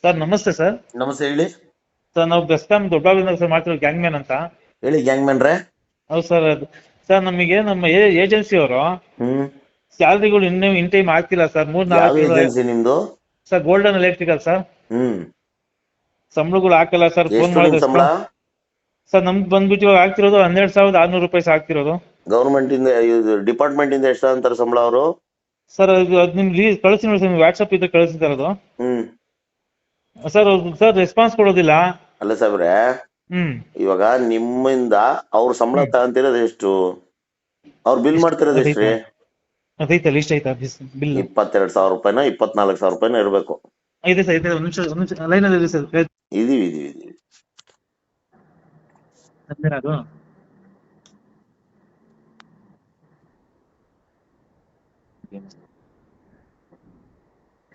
Sir ನಮಸ್ತೆ sir. ನಮಸ್ತೆ ಹೇಳಿ. ಸರ್ ನಾವು ಬೆಸ್ಕಾಂ ದೊಡ್ಡಬಳ್ಳಾಪುರದಿಂದ ಸರ್ ಮಾಡ್ತಿರೋ ಗ್ಯಾಂಗ್ ಮ್ಯಾನ್ ಅಂತ. ಹೇಳಿ ಗ್ಯಾಂಗ್ ಮ್ಯಾನ್ರೆ ಹೌದು ಸರ್ ಅದು. ಸರ್ ನಮಗೆ ನಮ್ಮ ಏಜೆನ್ಸಿ ಅವರು ಹ್ಮ್. ಸ್ಯಾಲ್ರಿಗಳು ಇನ್ನೂ ಇನ್ ಟೈಮ್ ಆಗ್ತಿಲ್ಲ ಸರ್ ಮೂರ್ ಯಾವ ನಾಲ್ಕು ಏಜೆನ್ಸಿ ನಿಮ್ದು? Sir golden electrical sir. ಹ್ಮ್. ಸಂಬಳಗಳು ಹಾಕಲ್ಲ ಸರ್ ಫೋನ್ ಎಷ್ಟು ನಿಮ್ ಮಾಡಿದ್ರೆ ಸಂಬಳ? ಸರ್. ನಮ್ಗೆ ಬಂದ್ಬಿಟ್ಟು ಇವಾಗ ಆಗ್ತಿರೋದು ಹನ್ನೆರಡು ಸಾವಿರದ ಆರ್ನೂರು ರೂಪಾಯಿ ಸರ್ ಆಗ್ತಿರೋದು. ಗೌರ್ಮೆಂಟ್ ಇಂದ ಡಿಪಾರ್ಟ್ಮೆಂಟ್ ಇಂದ ಎಷ್ಟು ಅಂತಾರೆ ಸಂಬಳ ಅವರು? ಸರ್ ಅದು ಅದು ನಿಮ್ ಲೀಸ್ ಕಳಿಸಿ ನೋಡಿ ಸರ್ ವಾಟ್ಸಪ್ ಇದ್ರೆ ಕಳಿಸಿದಾರದು ಅದು. ಹ್ಮ್. ಸರ್ ಸರ್ ರೆಸ್ಪಾನ್ಸ್ ಕೊಡೋದಿಲ್ಲ. ಅಲ್ಲ ಸಾಬ್ರೆ ಹ್ಮ್. ಇವಾಗ ನಿಮ್ಮಿಂದ ಅವ್ರ ಸಂಬಳ ತಗೊಂತಿರೋದು ಎಷ್ಟು? ಅವ್ರು ಬಿಲ್ ಮಾಡ್ತಿರೋದು ಎಷ್ಟ್ರಿ? ಅದೈತೆ ಲಿಸ್ಟ್ ಐತಾ ಬಿಲ್. ಇಪ್ಪತ್ತೆರಡು ಸಾವಿರ ರೂಪಾಯಿನ ಇಪ್ಪತ್ನಾಲ್ಕು ಸಾವಿರ ರೂಪಾಯಿನ ಇರಬೇಕು. ಇದೆ ಸರ್ ಇದೆ ಒಂದು ನಿಮಿಷ ಒಂದು ನಿಮಿಷ ಲೈನಲ್ಲಿ ಇದೆ ಸರ್. ಇದೀವಿ ಇದೀವಿ ಇದೀವಿ. ಅದು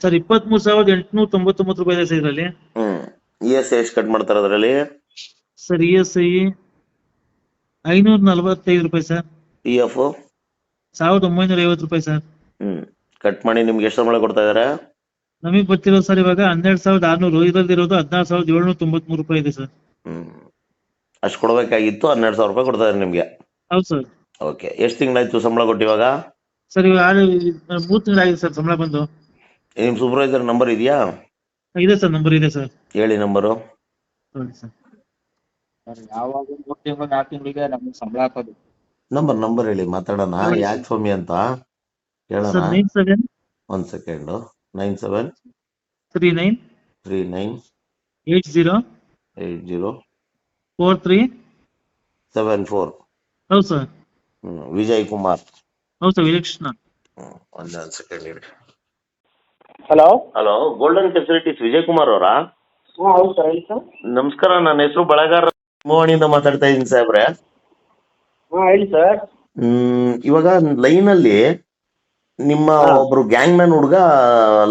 ಸರ್ ಇಪ್ಪತ್ಮೂರು ಸಾವಿರದ ಎಂಟುನೂರ ತೊಂಬತ್ತೊಂಬತ್ತು ರೂಪಾಯಿ ಇದೆ ಸರ್ ಇದರಲ್ಲಿ. ಹ್ಮ್. ಇ ಎಸ್ ಎಷ್ಟು ಕಟ್ ಮಾಡ್ತಾರೆ ಅದರಲ್ಲಿ? ಸರ್ ಇ ಎಸ್ ಐ ಐನೂರ ನಲವತ್ತೈದು ರೂಪಾಯಿ ಸರ್. ಪಿ ಎಫ್ ಸಾವಿರದ ಒಂಬೈನೂರ ಐವತ್ತು ರೂಪಾಯಿ ಸರ್. ಹ್ಮ್. ಕಟ್ ಮಾಡಿ ನಿಮ್ಗೆ ಎಷ್ಟು ಸಂಬಳ ಕೊಡ್ತಾ ಇದಾರೆ? ನಮಗೆ ಗೊತ್ತಿರೋ ಸರ್ ಇವಾಗ ಹನ್ನೆರಡು ಸಾವಿರದ ಆರ್ನೂರು ಇದರಲ್ಲಿರೋದು ಹದಿನಾರು ಸಾವಿರದ ಏಳ್ನೂರ ತೊಂಬತ್ಮೂರು ರೂಪಾಯಿ ಇದೆ ಸರ್. ಹ್ಮ್. ಅಷ್ಟು ಕೊಡಬೇಕಾಗಿತ್ತು ಹನ್ನೆರಡು ಸಾವಿರ ರೂಪಾಯಿ ಕೊಡ್ತಾ ಇದಾರೆ ನಿಮ್ಗೆ. ಹೌದು ಸರ್. ಓಕೆ ಎಷ್ಟು ತಿಂಗಳಾಯ್ತು ಸಂಬಳ ಕೊಟ್ಟಿವಾಗ ಸರ್ ಇವಾಗ ಆರು ಮೂರು ತಿಂಗಳಾಗಿದೆ ಸರ್ ಸಂಬಳ ಬಂದು. ನಿಮ್ ಸೂಪರ್ವೈಸರ್ ನಂಬರ್ ಇದೆಯಾ? ಇದೆ ಸರ್ ನಂಬರ್ ಇದೆ ಸರ್. ಹೇಳಿ ನಂಬರು ನೋಡಿ ಸರ್ ಸರ್. ಯಾವಾಗ ಮೂರ್ ತಿಂಗಳು ನಾಲ್ಕು ತಿಂಗಳಿಗೆ ನಮ್ಗೆ ಸಂಬಳ ಹಾಕೋದು. ನಂಬರ್ ನಂಬರ್ ಹೇಳಿ ಮಾತಾಡೋಣ. ಯಾಕೆ ಸ್ವಾಮಿ ಅಂತ ಹೇಳೋಣ. ಸರ್ ನೈನ್ ಸೆವೆನ್ ಒಂದ್ second nine seven three nine three nine eight zero eight zero four three seven four ಹೌದು ಸರ್. ವಿಜಯ್ ಕುಮಾರ್. ಹೌದು ಸರ್ ವಿಜಯಕೃಷ್ಣ. ಒಂದೊಂದ್ ಸೆಕೆಂಡ್ ಹೇಳಿ hello hello golden facilities Vijay Kumar ಅವರಾ? ಹಾಂ ಹೌದು ಸರ್ ಹೇಳಿ ಸರ್ ನಮಸ್ಕಾರ ನನ್ನ ಹೆಸರು ಬಳಗಾರ ಮೋಹಣಿಯಿಂದ ಮಾತಾಡ್ತಾ ಇದ್ದೀನಿ ಸಾಹೇಬ್ರೆ ಹಾಂ ಹೇಳಿ ಸರ್ ಹ್ಮ್ ಇವಾಗ ಲೈನ್ ಅಲ್ಲಿ ನಿಮ್ಮ. ಒಬ್ರು ಗ್ಯಾಂಗ್ ಮ್ಯಾನ್ ಹುಡುಗ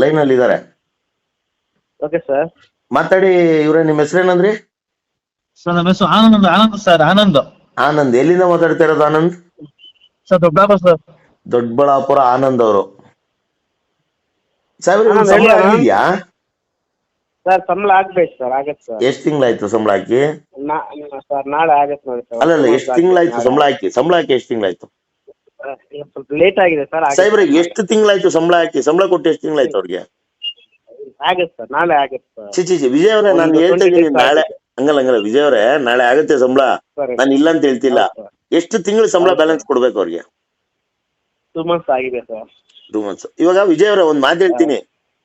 ಲೈನ್ ಅಲ್ಲಿ ಇದಾರೆ. ಓಕೆ ಸರ್ ಮಾತಾಡಿ ಇವ್ರೆ ನಿಮ್ಮ ಹೆಸರೇನಂದ್ರಿ ಸರ್ ನಮ್ಮ ಹೆಸರು ಆನಂದ್ ಆನಂದ್ ಸರ್ ಆನಂದ್. ಆನಂದ್ ಎಲ್ಲಿಂದ ಮಾತಾಡ್ತಾ ಇರೋದು ಆನಂದ್? ಸರ್ ದೊಡ್ಡಬಳ್ಳಾಪುರ ಆನಂದ್ ಅವರು. ಆನಂದ್ ಸಂಬಳ ಆಗಿದ್ಯಾ? ಸರ್ ಸಂಬಳ ಆಗ್ಬೇಕು ಸರ್ ಆಗತ್ತೆ ಸರ್. ಎಷ್ಟ್ ತಿಂಗಳಾಯ್ತು ಸಂಬಳ ಹಾಕಿ? ಸರ್ ನಾಳೆ ಆಗತ್ತೆ ನೋಡಿ ಸರ್. ಅಲ್ಲಲ್ಲ ಎಷ್ಟ್ ತಿಂಗಳಾಯ್ತು ಸಂಬಳ ಹಾಕಿ? ಸಂಬಳ ಹಾಕಿ ಎಷ್ಟ್ ತಿಂಗಳಾಯ್ತು? ಸ್ವಲ್ಪ ಲೇಟ್ ಆಗಿದೆ ಸರ್ ಸಾಹೇಬ್ರೆ ಎಷ್ಟು ತಿಂಗಳಾಯ್ತು ಸಂಬಳ ಹಾಕಿ? ಸಂಬಳ ಕೊಟ್ಟು ಎಷ್ಟು ತಿಂಗಳಾಯ್ತು ಅವ್ರಿಗೆ? ಆಗತ್ತೆ ಸರ್ ನಾಳೆ ಆಗತ್ತೆ ಸರ್. ಚಿ ಚಿ ಚಿ ವಿಜಯ್ ಅವರೇ ನಾನು ಹೇಳ್ತಿದ್ದೀನಿ ಹೇಳ್ತಾ ಇದ್ದೀನಿ ನಾಳೆ ಹಂಗಲ್ಲ ಹಂಗಲ್ಲ ವಿಜಯ್ ಅವರೇ ನಾಳೆ ಆಗುತ್ತೆ ಸಂಬಳ. ನಾನು ಇಲ್ಲ ಅಂತ ಹೇಳ್ತಿಲ್ಲ. ಎಷ್ಟು ತಿಂಗಳು ಸಂಬಳ ಬ್ಯಾಲೆನ್ಸ್ ಕೊಡ್ಬೇಕು ಅವ್ರಿಗೆ? ಟೂ ಮಂತ್ಸ್ ಆಗಿದೆ ಸರ್. ಟೂ ಮಂತ್ಸ್ ಇವಾಗ ವಿಜಯ್ ಅವರ ಒಂದ್ ಮಾತು ಹೇಳ್ತೀನಿ.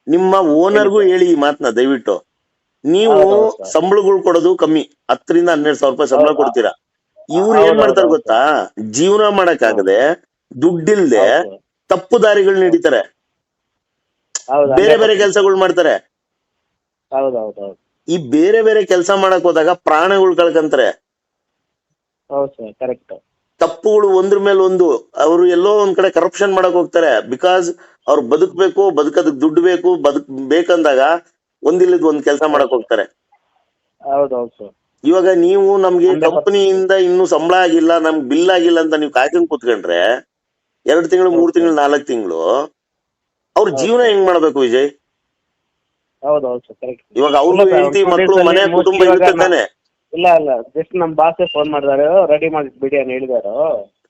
ನಿಮ್ಮ ಓನರ್ಗೂ ಹೇಳಿ. ಈ ಮಾತನ್ನ ದಯವಿಟ್ಟು. ನೀವು ಸಂಬಳಗಳು ಕೊಡೋದು ಕಮ್ಮಿ. ಹತ್ತರಿಂದ ಹನ್ನೆರಡು ಸಾವಿರ ರೂಪಾಯಿ ಸಂಬಳ ಕೊಡ್ತೀರಾ? ಇವ್ರು ಏನ್ ಮಾಡ್ತಾರೆ ಗೊತ್ತಾ? ಜೀವನ ಮಾಡಕ್ಕಾಗದೆ ದುಡ್ಡಿಲ್ದೆ ತಪ್ಪು ದಾರಿಗಳು ನಡೀತಾರೆ. ಬೇರೆ ಬೇರೆ ಕೆಲಸಗಳು ಮಾಡ್ತಾರೆ. ಈ ಬೇರೆ ಬೇರೆ ಕೆಲಸ ಮಾಡಕ್ ಹೋದಾಗ ಪ್ರಾಣಗಳು ಕಳ್ಕಂತಾರೆ. ತಪ್ಪುಗಳು ಒಂದ್ರ ಮೇಲೆ ಒಂದು ಅವರು ಎಲ್ಲೋ ಒಂದ್ ಕಡೆ ಕರಪ್ಷನ್ ಮಾಡಕ್ ಹೋಗ್ತಾರೆ. ಬಿಕಾಸ್ ಅವ್ರು ಬದುಕ್ಬೇಕು ಬದುಕದಕ್ ದುಡ್ಡು ಬೇಕು ಬದುಕ್ ಬೇಕಂದಾಗ ಒಂದಿಲ್ಲದ ಒಂದ್ ಕೆಲಸ ಮಾಡಕ್ ಹೋಗ್ತಾರೆ. ಸರ್. ಇವಾಗ ನೀವು ನಮ್ಗೆ 100% ಕಂಪನಿಯಿಂದ ಇನ್ನೂ ಸಂಬಳ ಆಗಿಲ್ಲ ನಮ್ಗೆ ಬಿಲ್ ಆಗಿಲ್ಲ ಅಂತ ನೀವು ಕಾಯ್ಕೊಂಡ್ ಕೂತ್ಕೊಂಡ್ರೆ ಎರಡ್ ತಿಂಗಳು ಮೂರ್ ತಿಂಗಳು ನಾಲ್ಕ್ ತಿಂಗಳು ಅವ್ರ ಜೀವನ ಹೆಂಗ್ ಮಾಡ್ಬೇಕು ವಿಜಯ್? ಇವಾಗ ಅವ್ರು ಹೆಂಡತಿ ಮಕ್ಕಳು ಮನೆ ಕುಟುಂಬ ಇರ್ತಾನೆ ಇರುತ್ತೆ ತಾನೆ. ಇಲ್ಲ ಇಲ್ಲ. ಜಸ್ಟ್ ನಮ್ ಬಾಸೇ ಫೋನ್ ಮಾಡಿದಾರೆ. ರೆಡಿ ಮಾಡಿ ಬಿಡಿ ಅಂತ ಹೇಳಿದಾರು.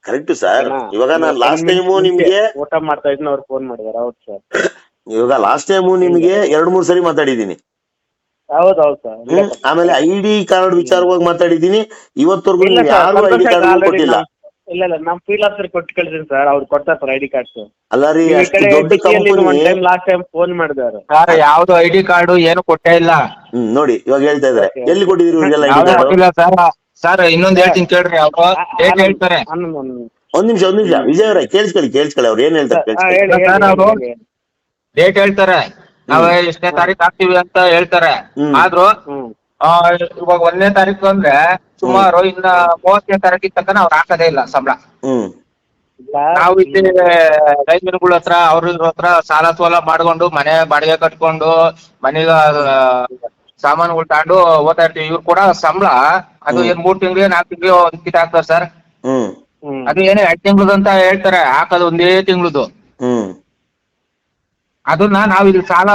ಕರೆಕ್ಟ್ ಸರ್ ಇವಾಗ ನಾನ್ ಲಾಸ್ಟ್ ಟೈಮ್ ನಿಮ್ಗೆ ಊಟ ಮಾಡ್ತಾ ಇದ್ನ ಅವ್ರು ಫೋನ್ ಮಾಡಿದಾರೆ. ಹೌದು ಸರ್ ಇವಾಗ ಲಾಸ್ಟ್ ಟೈಮು ನಿಮ್ಗೆ ಎರಡ್ ಮೂರ್ ಸರಿ ಮಾತಾಡಿದೀನಿ ಹೌದು ಹೌದು ಸರ್ ಆಮೇಲೆ ಐಡಿ ಡಿ ಕಾರ್ಡ್ ವಿಚಾರವಾಗಿ ಮಾತಾಡಿದೀನಿ ಇವತ್ತವರೆಗೂ ಯಾರು ಐಡಿ ಡಿ ಕಾರ್ಡ್ ಕೊಟ್ಟಿಲ್ಲ. ಇಲ್ಲ ಇಲ್ಲ ನಮ್ ಫೀಲ್ ಆಫೀಸರ್ ಕೊಟ್ಟು ಕಳ್ಸಿನಿ ಸರ್ ಅವ್ರು ಕೊಡ್ತಾರೆ ಸರ್ ಐ ಡಿ ಕಾರ್ಡ್ಸ್ ಅಲ್ಲ ರೀ ಈ ಅಷ್ಟು ಕಡೆ ದೊಡ್ಡ one company time last time phone ಮಾಡಿದಾರೆ ಸರ್ ಯಾವ್ದು ಐಡಿ ಕಾರ್ಡ್ ಕಾರ್ಡು ಏನು ಕೊಟ್ಟೇ ಇಲ್ಲ. ಹ್ಮ್ ನೋಡಿ ಇವಾಗ ಹೇಳ್ತಾ ಇದಾರೆ ಎಲ್ಲಿ ಕೊಟ್ಟಿದ್ರಿ ಇವ್ರಿಗೆಲ್ಲ ಇಲ್ಲ ಯಾವ್ದು ಕಾರ್ಡ್ ಕೊಟ್ಟಿಲ್ಲ ಸರ್ ಸರ್ ಇನ್ನೊಂದ್ ಹೇಳ್ತೀನಿ ಕೇಳ್ರಿ ಅವ್ರು ಏನ್ ಹೇಳ್ತಾರೆ. ಒಂದು ನಿಮಿಷ ಒಂದ್ ನಿಮಿಷ. ವಿಜಯ್ ಅವರೇ ಕೇಳಿಸ್ಕೊಳ್ಳಿ ಕೇಳಿಸ್ಕೊಳ್ಳಿ ಅವ್ರು ಏನ್ ಹೇಳ್ತಾರೆ ಕೇಳಿಸ್ಕೊಳ್ಳಿ. ಡೇಟ್ ಹೇಳ್ತಾರೆ. ನಾವ್ ಎಷ್ಟನೇ ತಾರೀಕ್ ಹಾಕ್ತಿವಿ ಅಂತ ಹೇಳ್ತಾರೆ. ಹ್ಮ್. ಆದ್ರೂ ಹ್ಮ್. ಆ, ಇವಾಗ ಒಂದನೇ ತಾರೀಕು ಅಂದ್ರೆ ಸುಮಾರು ಇನ್ನ ಮೂವತ್ತನೇ ತಾರೀಕಿನ ತನಕ ಅವ್ರು ಹಾಕದೇ ಇಲ್ಲ ಸಂಬಳ. ಹ್ಮ್. ನಾವು ಇಲ್ಲಿ ರೈತರುಗಳ ಹತ್ರ ಅವ್ರ ಇವ್ರ ಹತ್ರ ಸಾಲ ಸೋಲ ಮಾಡ್ಕೊಂಡು ಮನೆ ಬಾಡಿಗೆ ಕಟ್ಕೊಂಡು ಮನೆಗ ಸಾಮಾನುಗಳು ತಗೊಂಡು ಓದ್ತಾ ಇರ್ತೀವಿ. ಇವ್ರು ಕೂಡ ಸಂಬಳ ಅದು. ಏನ್ ಮೂರ್ ತಿಂಗಳಿಗೆ ನಾಲ್ಕು ತಿಂಗಳಿಗೆ ಒಂದ್ ಕಿಟ್ ಹಾಕ್ತಾರೆ ಸರ್. ಹ್ಮ್. ಅದು ಏನೇ ಎರಡ್ ತಿಂಗಳದ್ದು ಅಂತ ಹೇಳ್ತಾರೆ ಹಾಕೋದು ಒಂದೇ ತಿಂಗಳದು. ಹ್ಮ್. ಅದನ್ನ ನಾವ್ ಇಲ್ಲಿ ಸಾಲ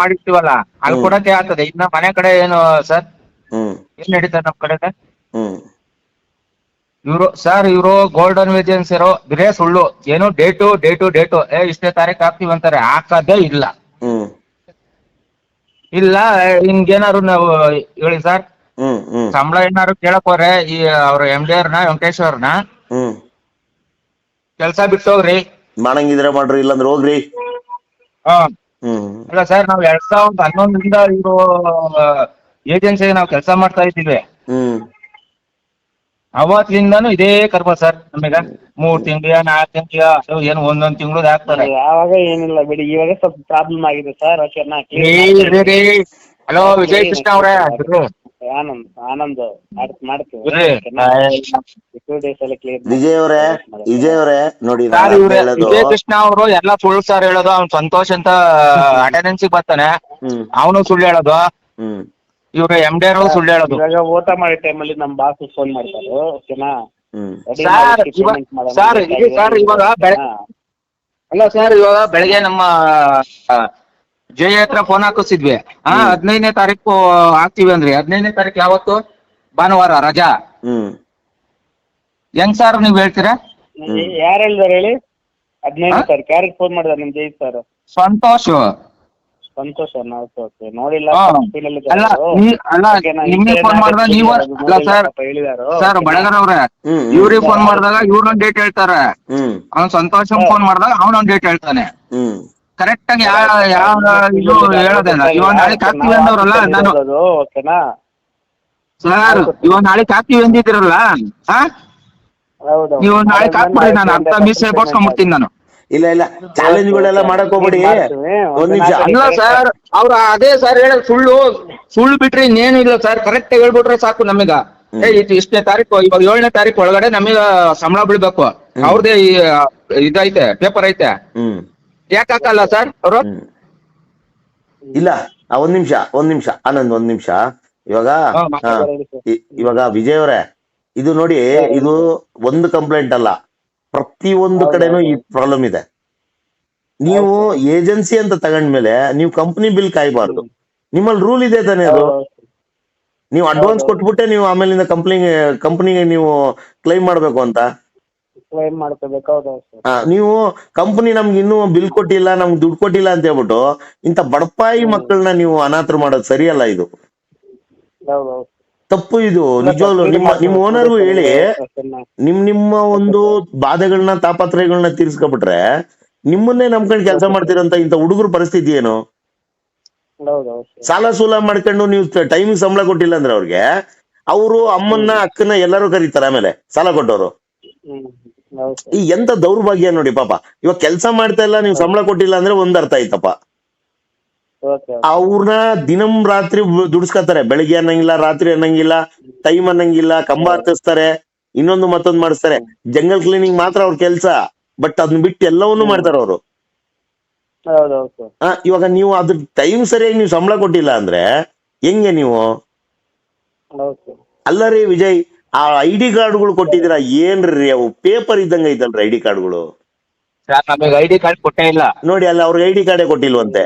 ಮಾಡಿರ್ತೀವಲ್ಲ ಅಲ್ಲಿ. ಕೊಡಕ್ಕೆ ಆಗ್ತದೆ. ಇನ್ನ ಮನೆ ಕಡೆ ಏನು ಸರ್? ಹ್ಮ್. ಏನ್ ನಡೀತದೆ ನಮ್ ಕಡೆ ಹ್ಮ್. ಇವರು ಸರ್ ಇವರು ಗೋಲ್ಡನ್ ವೇಜೆನ್ಸ್ ಇರೋ ಬರೇ ಸುಳ್ಳು ಏನು ಡೇಟು ಡೇಟು ಡೇಟು. ಏ ಇಷ್ಟೇ ತಾರೀಕು ಹಾಕ್ತಿವಿ ಅಂತಾರೆ. ಹಾಕದೇ ಇಲ್ಲ. ಹ್ಮ್. ಇಲ್ಲ ಹಿಂಗೇನಾದ್ರು ನಾವು ಹೇಳಿ ಸರ್. ಹ್ಮ್ ಹ್ಮ್. ಸಂಬಳ ಏನಾದ್ರು ಕೇಳಕ್ ಹೋದ್ರೆ ಈ ಅವ್ರ ಎಂ ಡಿ ಅವ್ರನ್ನ ವೆಂಕಟೇಶ್ವರ್ನ ಕೆಲ್ಸ ಹ್ಮ್ ಹೋಗ್ರಿ. ಮಾಡಂಗಿದ್ರೆ ಮಾಡ್ರಿ ಇಲ್ಲಾಂದ್ರೆ ಹೋಗ್ರಿ. ಹಾ. ಹ್ಮ್. ಇಲ್ಲ ಸರ್ ನಾವ್ ಎರಡ್ ಸಾವಿರದ ಹನ್ನೊಂದರಿಂದ ಇವರು ಏಜೆನ್ಸಿಗೆ ನಾವು ಕೆಲಸ ಮಾಡ್ತಾ ಇದ್ದೀವಿ. ಹ್ಮ್. ಅವತ್ತಿಂದಾನು ಇದೇ ಕರ್ಮ ಸರ್ ನಮಗ ಮೂರ್ ತಿಂಗಳ ನಾಲ್ಕು ತಿಂಗಳ ಅದು ಏನು ಒಂದೊಂದ್ ತಿಂಗಳು ಹಾಕ್ತಾರೆ ಯಾವಾಗ ಏನಿಲ್ಲ ಬಿಡಿ ಇವಾಗ ಸ್ವಲ್ಪ ಪ್ರಾಬ್ಲಮ್ ಆಗಿದೆ ಸರ್ ಹಲೋ ವಿಜಯ್ ಕೃಷ್ಣ ಅವ್ರೆ ಆನಂದ್ ಆನಂದ್ ಮಾಡ್- ಮಾಡ್ತೀವಿ ಇರ್ರಿ. ಟೂ ಡೇಸ್ ಅಲ್ಲಿ ಕ್ಲಿಯರ್ ವಿಜಯ್ ಅವರೇ ವಿಜಯ್ ಅವರೇ ನೋಡಿ ವಿಜಯ್ ಕೃಷ್ಣ ಅವರು ಎಲ್ಲ ಸುಳ್ಳು ಸರ್ ಹೇಳೋದು ಅವ್ನ್ ಸಂತೋಷ್ ಅಂತ ಅಟೆಂಡೆನ್ಸ್ ಬರ್ತಾನೆ. ಅವನು ಸುಳ್ಳು ಹೇಳೋದು. ಹ್ಮ್. ಇವ್ರು ಎಂ ಡಿ ಅವರು ಸುಳ್ಳು ಹೇಳೋದು. ಇವಾಗ ಊಟ ಮಾಡೋ ಟೈಮಲ್ಲಿ ನಮ್ಮ ಬಾಸ್ ಫೋನ್ ಮಾಡ್ತಾರೆ ಓಕೆನಾ? ಹ್ಮ್. Ready ಸರ್, ಮಾಡಿ ಇವಾಗ- ಮಾಡೋಣ ಸರ್, ಅಂತ ಇದು ಸರ್, ಇವಾಗ ಬೆಳ- ಹಾ. ಅಲ್ಲ ಸರ್ ಇವಾಗ ಬೆಳಗ್ಗೆ ನಮ್ಮ ಜೆ ಹತ್ರ ಫೋನ್ ಹಾಕಿಸಿದ್ವಿ. ಹಾ ಹದಿನೈದನೇ ತಾರೀಕು ಹಾಕ್ತಿವಿ ಅಂದ್ರಿ ಹದಿನೈದನೇ ತಾರೀಕು ಯಾವತ್ತು? ಭಾನುವಾರ ರಜಾ. ಹ್ಮ್. ಹೆಂಗ್ ಸರ್ ನೀವ್ ಹೇಳ್ತೀರಾ? ಯಾರು ಹೇಳಿದಾರೆ ಹೇಳಿ? ಹದಿನೈದು ಹಾ? ತಾರೀಕು ಯಾರಿಗೆ ಫೋನ್ ಮಾಡಿದಾರೆ ನಿಮ್ ಜೈ ಸರ್ ಸಂತೋಷ್. ಸಂತೋಷ ಓಕೆ ಓಕೆ. ನೋಡಿಲ್ಲ ಹಾ. ಕಂಪ್ನಿಯಲ್ಲಿ ಅಲ್ಲ ನೀ- ಅಲ್ಲ ನಿಮ್ಗೆ ಫೋನ್ ಮಾಡಿದಾಗ ನೀವು ಅಲ್ಲ ಸರ್ ಹೇಳಿದಾರು. ಸರ್ ಬಳಗರ್ ಅವ್ರೆ ಹ್ಮ್ ಹ್ಮ್. ಇವ್ರಿಗೆ ಫೋನ್ ಮಾಡಿದಾಗ ಇವ್ರೊಂದ್ ಡೇಟ್ ಹೇಳ್ತಾರೆ. ಹ್ಮ್. ಅವ್ನ್ ಸಂತೋಷ್ ಫೋನ್ ಮಾಡಿದಾಗ ಒಂದ್ ಡೇಟ್ ಹೇಳ್ತಾನೆ. ಹ್ಮ್. ಕರೆಕ್ಟ್ ಆಗಿ ಯಾವ ಯಾವ ಇದು ಹೇಳೋದಿಲ್ಲ ಇವಾಗ ನಾಳೆ ಕಾಕ್ತಿವಿ ಅಂದವ್ರಲ್ಲ ನಾನು. ಓಕೆನಾ? ಸರ್ ಇವಾಗ ನಾಳೆ ಕಾಕ್ತಿವಿ ಅಂದಿದ್ದೀರಲ್ಲ ಹಾ? ಹೌದು ನೀವು ನಾಳೆ ಕಾಕ್ಬಿಡಿ ನಾನು ಅರ್ಧ ಮಿಸ್ ಬೋಸ್ಕೊಂಡ್ಬಿಡ್ತೀನಿ ನಾನು. ಇಲ್ಲ ಇಲ್ಲ. ಚಾಲೆಂಜ್ ಗಳೆಲ್ಲ ಮಾಡಕ್ ಹೋಗ್ಬೇಡಿ. ಒಂದ್ ನಿಮಿಷ. ಅಲ್ಲ ಸರ್ ಅವ್ರ ಅದೇ ಸರ್ ಹೇಳ ಸುಳ್ಳು. ಸುಳ್ಳು ಬಿಟ್ರಿ ಇನ್ನೇನು ಇಲ್ಲ ಸರ್ ಕರೆಕ್ಟ್ ಹೇಳ್ಬಿಟ್ರೆ ಸಾಕು ನಮಗ. ಏ ಇದು ಇಷ್ಟನೇ ತಾರೀಕು ಇವಾಗ ಏಳನೇ ತಾರೀಕು ಒಳಗಡೆ ನಮಗ ಸಂಬಳ ಬೀಳ್ಬೇಕು ಅವ್ರದೇ ಇದೈತೆ ಪೇಪರ್ ಐತೆ. ಹ್ಮ್. ಯಾಕೆ ಹಾಕಲ್ಲ ಸರ್ ಅವರು? ಹ್ಮ್. ಇಲ್ಲ ಆ, ಒಂದ್ ನಿಮಿಷ ಒಂದ್ ನಿಮಿಷ. ಆನಂದ್ ಒಂದ್ ನಿಮಿಷ. ಇವಾಗ ಹಾ, ಹಾ, ಇ- ಇವಾಗ ವಿಜಯ್ ಅವರೇ ಇದು ನೋಡಿ ಇದು ಒಂದು ಕಂಪ್ಲೇಂಟ್ ಅಲ್ಲ. ಪ್ರತಿ ಒಂದು ಕಡೆನೂ ಈ ಪ್ರಾಬ್ಲಮ್ ಇದೆ. ನೀವು ಏಜೆನ್ಸಿ ಅಂತ ತಗೊಂಡ್ಮೇಲೆ ನೀವು ಕಂಪನಿ ಬಿಲ್ ಕಾಯ್ಬಾರ್ದು. ನಿಮ್ಮಲ್ಲಿ ರೂಲ್ ಇದೆ ತಾನೇ ಅದು? ನೀವು ಅಡ್ವಾನ್ಸ್ ಕೊಟ್ಬಿಟ್ಟೆ ನೀವು ಆಮೇಲಿಂದ ಕಂಪ್ನಿಗೆ ಕಂಪನಿಗೆ ನೀವು ಕ್ಲೈಮ್ ಮಾಡ್ಬೇಕು ಅಂತ? ಕ್ಲೈಮ್ ನೀವು ಕಂಪನಿ ನಮ್ಗೆ ಇನ್ನೂ ಬಿಲ್ ಕೊಟ್ಟಿಲ್ಲ ನಮ್ಗೆ ದುಡ್ಡು ಕೊಟ್ಟಿಲ್ಲ ಅಂತ ಹೇಳ್ಬಿಟ್ಟು ಇಂಥ ಬಡಪಾಯಿ ಮಕ್ಕಳನ್ನ ನೀವು ಅನಾಥರು ಮಾಡೋದು ಸರಿಯಲ್ಲ ಇದು? ತಪ್ಪು ಇದು ನಿಜವಾಗ್ಲು ನಿಮ್ಮ ನಿಮ್ಮ ಓನರ್ಗೂ ಹೇಳಿ ನಿಮ್ ನಿಮ್ಮ ಒಂದು ಬಾಧೆಗಳನ್ನ ತಾಪತ್ರಯಗಳನ್ನ ತೀರ್ಸ್ಕೊಬಿಟ್ರೆ ನಿಮ್ಮನ್ನೇ ನಂಬ್ಕೊಂಡು ಕೆಲಸ ಮಾಡ್ತಿರಂತ ಇಂತ ಹುಡುಗರ ಪರಿಸ್ಥಿತಿ ಏನು? ಸಾಲ ಸೂಲ ಮಾಡ್ಕೊಂಡು ನೀವು ಟೈಮಿಂಗ್ ಸಂಬಳ ಕೊಟ್ಟಿಲ್ಲ ಅಂದ್ರೆ ಅವ್ರಿಗೆ ಅವರು ಅಮ್ಮನ್ನ ಅಕ್ಕನ ಎಲ್ಲರೂ ಕರೀತಾರೆ ಆಮೇಲೆ ಸಾಲ ಕೊಟ್ಟವರು. ಈ ಎಂತ ದೌರ್ಭಾಗ್ಯ ನೋಡಿ ಪಾಪ. ಇವಾಗ ಕೆಲಸ ಮಾಡ್ತಾ ಇಲ್ಲ ನೀವು ಸಂಬಳ ಕೊಟ್ಟಿಲ್ಲ ಅಂದ್ರೆ ಒಂದ್ ಅರ್ಥ ಆಯ್ತಪ್ಪ. ಅವ್ರನ್ನ ದಿನಂ ರಾತ್ರಿ ದುಡಿಸ್ಕೊತಾರೆ ಬೆಳಿಗ್ಗೆ ಅನ್ನಂಗಿಲ್ಲ ರಾತ್ರಿ ಅನ್ನಂಗಿಲ್ಲ ಟೈಮ್ ಅನ್ನಂಗಿಲ್ಲ ಕಂಬ ಹತ್ತಿಸ್ತಾರೆ ಇನ್ನೊಂದು ಮತ್ತೊಂದು ಮಾಡಿಸ್ತಾರೆ. ಜಂಗಲ್ ಕ್ಲೀನಿಂಗ್ ಮಾತ್ರ ಅವ್ರ ಕೆಲ್ಸ ಬಟ್ ಅದನ್ನ ಬಿಟ್ಟು ಎಲ್ಲವನ್ನೂ ಮಾಡ್ತಾರೆ ಅವರು. ಇವಾಗ ನೀವು ಅದ್ರ ಟೈಮ್ ಸರಿಯಾಗಿ ನೀವು ಸಂಬಳ ಕೊಟ್ಟಿಲ್ಲ ಅಂದ್ರೆ ಹೆಂಗೆ ನೀವು? ಅಲ್ಲ ರೀ ವಿಜಯ್ ಆ ಐಡಿ ಡಿ ಕಾರ್ಡ್ಗಳು ಕೊಟ್ಟಿದ್ದೀರಾ? ಏನ್ರಿ ಅವು? ಪೇಪರ್ ಇದ್ದಂಗ ಐತಲ್ರಿ ಐ ಡಿ ಕಾರ್ಡ್ಗಳು? ಸರ್ ನಮಗೆ ಐ ಡಿ ಕಾರ್ಡ್ ಕೊಟ್ಟೇ ಇಲ್ಲ. ನೋಡಿ ಅಲ್ಲ ಅವ್ರಿಗೆ ಐಡಿ ಡಿ ಕಾರ್ಡೇ ಕೊಟ್ಟಿಲ್ವಂತೆ.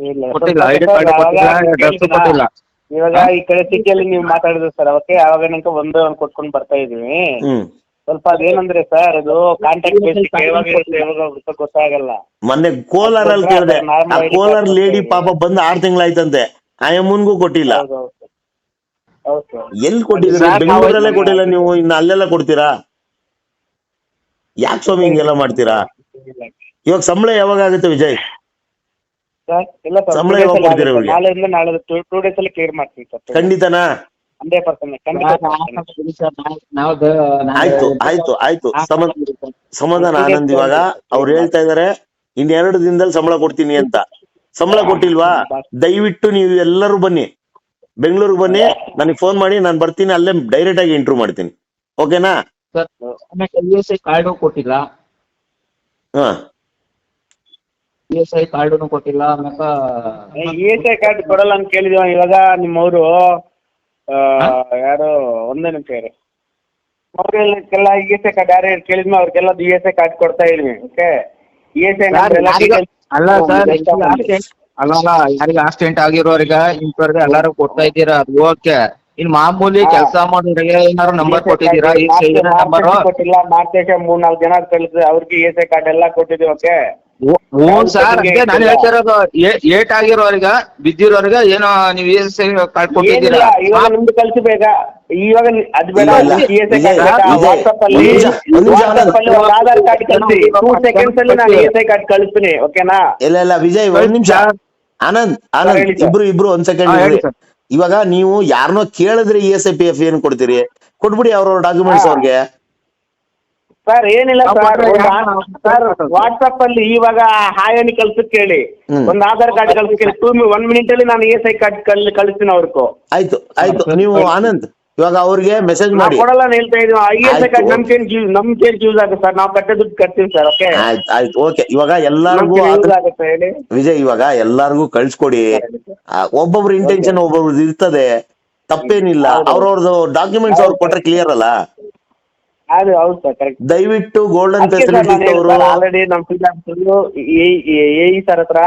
ಇಲ್ಲ ಕೊಟ್ಟಿಲ್ಲ ಐ ಕಾರ್ಡ್ ಕೊಟ್ಟಿಲ್ಲ ಡ್ರೆಸ್ ಕೊಟ್ಟಿಲ್ಲ. ಇವಾಗ ಈ ಕಡೆ ಸಿಟಿಯಲ್ಲಿ ನೀವು ಮಾತಾಡಿದ್ರು ಸರ್ ಅವಕ್ಕೆ ಅವಾಗ ನಂಗೆ ಒಂದು ಒಂದು ಕೊಟ್ಕೊಂಡು ಬರ್ತಾ ಇದೀವಿ ಹ್ಮ್. ಸ್ವಲ್ಪ ಅದೇನಂದ್ರೆ ಸರ್ ಅದು ಕಾಂಟ್ಯಾಕ್ಟ್ ಬೇಸಿಸ್ ಯಾವಾಗ ಇರುತ್ತೆ ಯಾವಾಗ ಹೋಗುತ್ತೆ ಗೊತ್ತಾಗಲ್ಲ. ಮೊನ್ನೆ ಕೋಲಾರಲ್ಲಿ ಕೇಳಿದೆ. ಆ ಕೋಲಾರ ಲೇಡಿ ಪಾಪ ಬಂದ್ ಆರ್ ತಿಂಗಳಾಯ್ತಂತೆ. ಆಯ್ತಂತೆ ಮುನ್ಗೂ ಕೊಟ್ಟಿಲ್ಲ. ಹೌದು ಸರ್ ಎಲ್ಲಿ ಕೊಟ್ಟಿದ್ದೀರಾ? ಬೆಂಗಳೂರಲ್ಲೇ ಕೊಟ್ಟಿಲ್ಲ ನೀವು ಇನ್ನು ಅಲ್ಲೆಲ್ಲ ಕೊಡ್ತೀರಾ? ಯಾಕೆ ಸ್ವಾಮಿ ಹಿಂಗೆಲ್ಲ ಮಾಡ್ತೀರಾ? ಇವಾಗ ಸಂಬಳ ಯಾವಾಗ ಆಗುತ್ತೆ ವಿಜಯ್? ಸರ್ ಇಲ್ಲ ಸರ್ ಸಂಬಳ ಯಾವಾಗ ಕೊಡ್ತೀರಾ ಆಗುತ್ತೆ. ಇವ್ರಿಗೆ? ನಾಳೆಯಿಂದ ನಾಳೆ ಟೂ ಡೇಸ್ ಅಲ್ಲಿ ಕ್ಲಿಯರ್ ಮಾಡ್ತೀನಿ ಸರ್ ಖಂಡಿತನಾ? ಹಂಡ್ರೆಡ್ ಪರ್ಸೆಂಟ್ ಖಂಡಿತ ಆಯ್ತು ಆಯ್ತು ಆಯ್ತು. ಸಮ ಸಮಾಧಾನ ಆನಂದ್ ಇವಾಗ. ಅವ್ರು ಹೇಳ್ತಾ ಇದಾರೆ ಇನ್ನೆರಡು ದಿನದಲ್ಲಿ ಸಂಬಳ ಕೊಡ್ತೀನಿ ಅಂತ. ಸಂಬಳ ಕೊಟ್ಟಿಲ್ವಾ? ದಯವಿಟ್ಟು ನೀವು ಎಲ್ಲರೂ ಬನ್ನಿ. ಬೆಂಗಳೂರಿಗೆ ಬನ್ನಿ. ನನಗೆ ಫೋನ್ ಮಾಡಿ ನಾನು ಬರ್ತೀನಿ ಅಲ್ಲೇ ಡೈರೆಕ್ಟ್ ಆಗಿ ಇಂಟರ್ವ್ಯೂ ಮಾಡ್ತೀನಿ. ಓಕೆನಾ ಕಾರ್ಡು ಕೊಟ್ಟಿಲ್ಲ. ಹಾ. ಇ ಎಸ್ ಐ ಕಾರ್ಡುನು ಕೊಟ್ಟಿಲ್ಲ ಆಮ್ಯಾಕ ಇ ಎಸ್ ಐ ಕಾರ್ಡ್ ಕೊಡಲ್ಲ ಅಂತ ಕೇಳಿದ್ವಿ ಇವಾಗ ನಿಮ್ಮವರು ಯಾರು ಒಂದೇ ನಿಮಿಷ ಇರಿ. ಅವ್ರಿಗೆಲ್ಲ ಇ ಎಸ್ ಐ ಕಾರ್ಡ್ ಯಾರು ಕೇಳಿದ್ಮೋ ಅವ್ರಿಗೆಲ್ಲ ಇ ಎಸ್ ಐ ಕಾರ್ಡ್ ಕೊಡ್ತಾ ಇದೀನಿ ಓಕೆ ಇ ಎಸ್ ಐ ಅಲ್ಲ ಸರ್ ಅಲ್ಲ ಅಲ್ಲ ಯಾರಿಗೆ ಆಕ್ಸಿಡೆಂಟ್ ಆಗಿರೋರಿಗೆ ಇಂಥವ್ರಿಗೆ ಎಲ್ಲಾರು ಕೊಡ್ತಾ ಇದ್ದೀರಾ? ಅದು ಓಕೆ. ಇನ್ ಮಾಮೂಲಿ ಕೆಲಸ ಮಾಡೋರಿಗೆ ಏನಾರು ನಂಬರ್ ಕೊಟ್ಟಿದ್ದೀರಾ? ಈ ನಂಬರ್ ಕೊಟ್ಟಿಲ್ಲ ಮಾರ್ಚ್ ಮೂರ್ ನಾಲ್ಕು ಜನ ಕಳಿಸಿ ಅವ್ರಿಗೆ ಎಸ್ ಐ ಕಾರ್ಡ್ ಎಲ್ಲ ಕೊಟ್ಟಿದ್ದೀವಿ ಓಕೆ ಹ್ಞೂ ಸರ್ ನಾನು ಹೇಳ್ತಿರೋದು ಏಟ್ ಆಗಿರೋರಿಗೆ ಬಿದ್ದಿರೋರಿಗೆ ಏನೋ ನೀವು ಎಸ್ ಕಾರ್ಡ್ ಕೊಟ್ಟಿದ್ದೀರಾ? ಏನಿಲ್ಲ ಇವಾಗ ನಿಮ್ದು ಬೇಗ. ಇವಾಗ ನಿ- ಅದ್ ಬೇಡ ಇಲ್ಲ, ಇಲ್ಲ. E S I Vijay, card Vijay, WhatsApp ಅಲ್ಲಿ. ಒಂದ್ ನಿಮಿಷ, ಒಂದ್ ವಾಟ್ಸಪ್ ಅಲ್ಲಿ ಒಂದು ಆಧಾರ್ ಕಾರ್ಡ್ ಕಳಿಸಿ. ಟೂ ಸೆಕೆಂಡ್ಸ್ ಅಲ್ಲಿ ನಾನು ಇ ಎಸ್ ಐ ಕಾರ್ಡ್ ಕಳಿಸ್ತೀನಿ ಓಕೆನಾ ಇಲ್ಲ ಇಲ್ಲ ವಿಜಯ್ ಒಂದ್ ನಿಮಿಷ. ಆನಂದ್ ಆನಂದ್ ಇಬ್ರು ಇಬ್ರು ಒಂದ್ ಸೆಕೆಂಡ್ ಹೇಳಿ ಇವಾಗ ನೀವು ಯಾರನ್ನೋ ಕೇಳಿದ್ರೆ E S I P F ಏನ್ ಕೊಡ್ತೀರಿ? ಕೊಟ್ಬಿಡಿ ಅವ್ರವ್ರ ಡಾಕ್ಯುಮೆಂಟ್ಸ್. ಅವ್ರಿಗೆ. ಸರ್ ಏನಿಲ್ಲ ಸರ್ ಸರ್ ವಾಟ್ಸಪ್ ಅಲ್ಲಿ ಇವಾಗ ಹಾಯ್ ಕಲ್ಸಕ್ ಕಳ್ಸಕ್ ಕೇಳಿ. ಒಂದು ಆಧಾರ್ ಕಾರ್ಡ್ ಕಳ್ಸಕ್ ಕೇಳಿ. ಟೂ ಒನ್ ಮಿನಿಟ್ ಅಲ್ಲಿ ನಾನು ಇ ಎಸ್ ಐ ಕಾರ್ಡ್ ಕಳಿಸ್ತೀನಿ ಅವ್ರಿಗೂ. ಆಯ್ತು ಆಯ್ತು. ನೀವು ಆನಂದ್ ಇವಾಗ ಅವ್ರಿಗೆ ಮೆಸೇಜ್ ಮಾಡಿ. ಕೊಡಲ್ಲ ಹೇಳ್ತಾ ಇದೀವಿ ಐ ಎಸ್ ಐ ಕಾರ್ಡ್. ನಮ್ ಯೂಸ್ ಆಗುತ್ತೆ ಸರ್ ನಾವು ಕಟ್ಟೆ ದುಡ್ಡು ಕಟ್ತೀವಿ ಸರ್ ಓಕೆ ಆಯ್ತು ಆಯ್ತು ಓಕೆ. ಇವಾಗ ಎಲ್ಲಾರ್ಗೂ ವಿಜಯ್ ಇವಾಗ ಎಲ್ಲಾರ್ಗು ಕಳ್ಸ್ಕೊಡಿ. ಒಬ್ಬೊಬ್ರು ಇಂಟೆನ್ಷನ್ ಒಬ್ಬೊಬ್ರದ್ದು ಇರ್ತದೆ. ತಪ್ಪೇನಿಲ್ಲ. ಅವ್ರವ್ರದ್ದು ಡಾಕ್ಯುಮೆಂಟ್ಸ್ ಅವ್ರು ಕೊಟ್ರೆ ಕ್ಲಿಯರ್ ಅಲ್ಲ. ಅದು ಹೌದು ಸರ್ ಕರೆಕ್ಟ್ ದಯವಿಟ್ಟು ಗೋಲ್ಡನ್ ಫೆಸಿಲಿಟಿ ಅವರು ಆಲ್ರೆಡಿ ನಮ್ ಎ ಸರ್ ಹತ್ರ.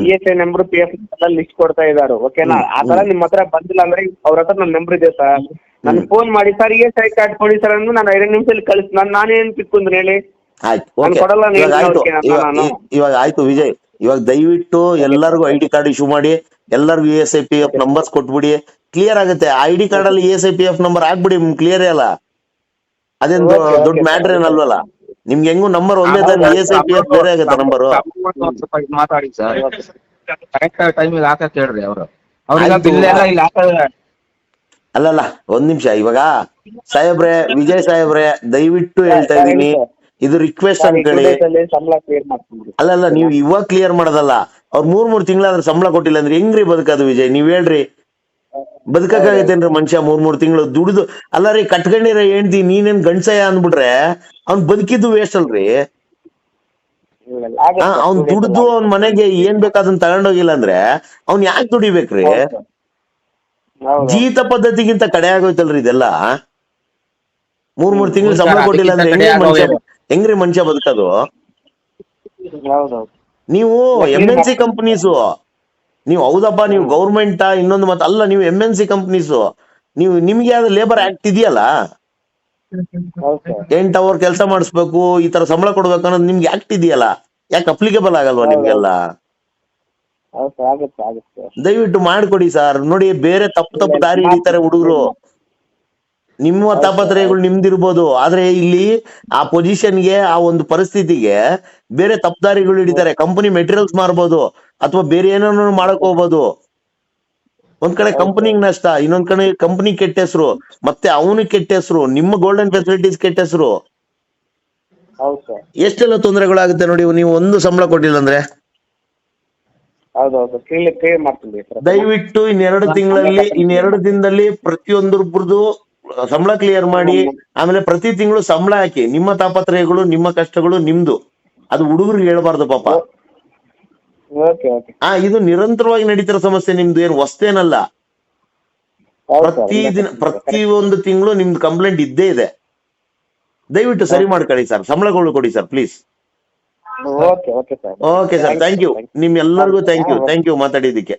E S I number P F list ಕೊಡ್ತಾ ಇದ್ದಾರೆ ಓಕೆನಾ ಆ ತರ ನಿಮ್ ಹತ್ರ ಬಂದಿಲ್ಲ ಅಂದ್ರೆ ಅವ್ರ ಹತ್ರ ನನ್ನ ನಂಬರ್ ಇದೆ ಸರ್ ನನ್ ಫೋನ್ ಮಾಡಿ sir E S I card ಕೊಡಿ ಸರ್ ಅಂದ್ರೆ ನಾನು ಎರಡು ನಿಮಿಷದಲ್ಲಿ ಕಳಿಸ್ ನಾನು ನಾನೇನ್ ಕಿತ್ಕೊಂಡ್ರಿ ಹೇಳಿ? ಆಯ್ತು ಓಕೆ ಕೊಡಲ್ಲ ನೀನು ಇವಾಗ ಆಯ್ತು ನಾನು- ಇವಾಗ ಇವಾಗ ಆಯ್ತು ವಿಜಯ್. ಇವಾಗ ದಯವಿಟ್ಟು ಎಲ್ಲರಿಗೂ ಐ ಡಿ ಕಾರ್ಡ್ ಇಶ್ಯೂ ಮಾಡಿ ಎಲ್ಲರಿಗೂ E S I P F numbers ಕೊಟ್ಬಿಡಿ. ಕ್ಲಿಯರ್ ಆಗುತ್ತೆ ಐ ಡಿ ಕಾರ್ಡ್ ಅಲ್ಲಿ E S I P F number ಹಾಕ್ಬಿಡಿ ಕ್ಲಿಯರ್ ಅಲ್ಲ? ಅದೇನ್ ದೊಡ್ಡ ಮ್ಯಾಟರ್ ಏನಲ್ವಲ್ಲ? ನಿಮ್ಗೆ ಹೆಂಗು ನಂಬರ್ ಒಂದೇ ತರ E S I P F ಬೇರೆ ಆಗುತ್ತೆ ನಂಬರ್ ಮಾತಾಡಿ ಸರ್ ಕರೆಕ್ಟ್ ಟೈಮಿಗೆ ಹಾಕಕ್ ಹೇಳ್ರಿ ಅವರು. ಅವ್ರಿಗೆ ಬಿಲ್ ಎಲ್ಲ ಇಲ್ಲಿ ಹಾಕ ಅಲ್ಲಲ್ಲ ಒಂದ್ ನಿಮಿಷ. ಇವಾಗ ಸಾಹೇಬ್ರೆ ವಿಜಯ್ ಸಾಹೇಬ್ರೆ ದಯವಿಟ್ಟು ಹೇಳ್ತಾ ಇದೀನಿ ಹೇಳಿ ಇದು ರಿಕ್ವೆಸ್ಟ್ ಅಂತ ಮಾಡ್ತೀನಿ. ಅಲ್ಲಲ್ಲ ನೀವು ಇವಾಗ ಕ್ಲಿಯರ್ ಮಾಡೋದಲ್ಲ. ಅವ್ರ ಮೂರ್ ಮೂರ್ ತಿಂಗಳಾದ್ರೆ ಸಂಬಳ ಕೊಟ್ಟಿಲ್ಲ ಅಂದ್ರೆ ಹೆಂಗ್ರಿ ಬದುಕೋದು ವಿಜಯ್? ನೀವ್ ಹೇಳ್ರಿ. ಬದುಕಕ್ಕಾಗತ್ತೇನ್ರಿ ಮನುಷ್ಯ? ಮೂರ್ ಮೂರ್ ತಿಂಗಳು ದುಡಿದು ಅಲ್ಲ ರೀ ಕಟ್ಕೊಂಡಿರ ಹೆಂಡ್ತಿ ನೀನೇನ್ ಗಂಡ್ಸಯ್ಯ ಅಂದ್ಬಿಟ್ರೆ ಅವ್ನ್ ಬದುಕಿದ್ದು ವೇಸ್ಟ್ ಅಲ್ರಿ. ಅವ್ನ್ ದುಡ್ದು ಅವ್ನ್ ಮನೆಗೆ ಏನ್ ಬೇಕಾದನ್ ತಗೊಂಡೋಗಿಲ್ಲ ಅಂದ್ರೆ ಅವ್ನ್ ಯಾಕೆ ದುಡಿಬೇಕ್ರಿ. ಜೀತ ಪದ್ಧತಿಗಿಂತ ಕಡೆ ಆಗೋಯ್ತಲ್ರಿ ಇದೆಲ್ಲ. ಮೂರ್ ಮೂರ್ ತಿಂಗಳು ಸಂಬಳ ಕೊಟ್ಟಿಲ್ಲ ಅಂದ್ರೆ ಹೆಂಗ್ರಿ ಮನುಷ್ಯ. ಹೆಂಗ್ರಿ ಮನುಷ್ಯ ಬದುಕೋದು? ನೀವು ಎಂ ಎನ್ ಸಿ ಕಂಪನೀಸು ನೀವು ಹೌದಪ್ಪ ನೀವು ಗೌರ್ಮೆಂಟ್ ಇನ್ನೊಂದು ಮತ್ತೆ ಅಲ್ಲ ನೀವು ಎಂ ಎನ್ ಸಿ ಕಂಪನೀಸು ನೀವು ನಿಮ್ಗೆ ಯಾವ್ದು ಲೇಬರ್ ಆಕ್ಟ್ ಇದೆಯಲ್ಲ? ಎಂಟ್ ಅವರ್ ಕೆಲಸ ಮಾಡಿಸ್ಬೇಕು ಈ ತರ ಸಂಬಳ ಕೊಡ್ಬೇಕು ಅನ್ನೋದು ನಿಮ್ಗೆ ಆಕ್ಟ್ ಇದೆಯಲ್ಲ? ಯಾಕೆ ಅಪ್ಲಿಕೇಬಲ್ ಆಗಲ್ವಾ ನಿಮ್ಗೆಲ್ಲ? ದಯವಿಟ್ಟು ಮಾಡ್ಕೊಡಿ ಸರ್. ನೋಡಿ ಬೇರೆ ತಪ್ಪು ತಪ್ಪು ದಾರಿ ಹಿಡಿತಾರೆ ಹುಡುಗರು. ನಿಮ್ಮ ತಾಪತ್ರಯಗಳು ನಿಮ್ದಿರ್ಬೋದು. ಆದ್ರೆ ಇಲ್ಲಿ ಆ ಪೊಸಿಷನ್ಗೆ ಆ ಒಂದು ಪರಿಸ್ಥಿತಿಗೆ ಬೇರೆ ತಪ್ಪದಾರಿಗಳು ಹಿಡಿತಾರೆ. ಕಂಪನಿ ಮೆಟೀರಿಯಲ್ಸ್ ಮಾರ್ಬೋದು. ಅಥವಾ ಬೇರೆ ಏನೋ ಮಾಡಕ್ ಹೋಗ್ಬೋದು. ಒಂದ್ ಕಡೆ ಕಂಪನಿಗ್ ನಷ್ಟ ಇನ್ನೊಂದ್ ಕಡೆ ಕಂಪನಿ ಕೆಟ್ಟ ಹೆಸರು ಮತ್ತೆ ಅವನು ಕೆಟ್ಟ ಹೆಸರು ನಿಮ್ಮ ಗೋಲ್ಡನ್ ಫೆಸಿಲಿಟೀಸ್ ಕೆಟ್ಟ ಹೆಸರು. ಎಷ್ಟೆಲ್ಲ ತೊಂದರೆಗಳಾಗುತ್ತೆ ನೋಡಿ ನೀವು ಒಂದು ಸಂಬಳ ಕೊಟ್ಟಿಲ್ಲ ಅಂದ್ರೆ? ದಯವಿಟ್ಟು ಇನ್ನೆರಡು ತಿಂಗಳಲ್ಲಿ ಇನ್ನೆರಡು ದಿನದಲ್ಲಿ ಪ್ರತಿಯೊಂದ್ರದ್ದು ಸಂಬಳ ಕ್ಲಿಯರ್ ಮಾಡಿ ಆಮೇಲೆ ಪ್ರತಿ ತಿಂಗಳು ಸಂಬಳ ಹಾಕಿ ನಿಮ್ಮ ತಾಪತ್ರಯಗಳು ನಿಮ್ಮ ಕಷ್ಟಗಳು ನಿಮ್ದು. ಅದು ಹುಡುಗರಿಗೆ ಹೇಳ್ಬಾರ್ದು ಪಾಪ. ಆ ಇದು ನಿರಂತರವಾಗಿ ನಡೀತಿರೋ ಸಮಸ್ಯೆ ನಿಮ್ದು ಏನು? ವಸ್ತೇನಲ್ಲ ಪ್ರತಿ ದಿನ ಪ್ರತಿ ಒಂದು ತಿಂಗಳು ನಿಮ್ದು ಕಂಪ್ಲೇಂಟ್ ಇದ್ದೇ ಇದೆ. ದಯವಿಟ್ಟು ಸರಿ ಮಾಡ್ಕೊಳ್ಳಿ ಸರ್. ಸಂಬಳಗಳು ಕೊಡಿ sir please okay okay sir. Okay sir thank you ನಿಮ್ ಎಲ್ಲರಿಗೂ ಥ್ಯಾಂಕ್ ಯು ಥ್ಯಾಂಕ್ ಯು ಮಾತಾಡಿದ್ದಕ್ಕೆ.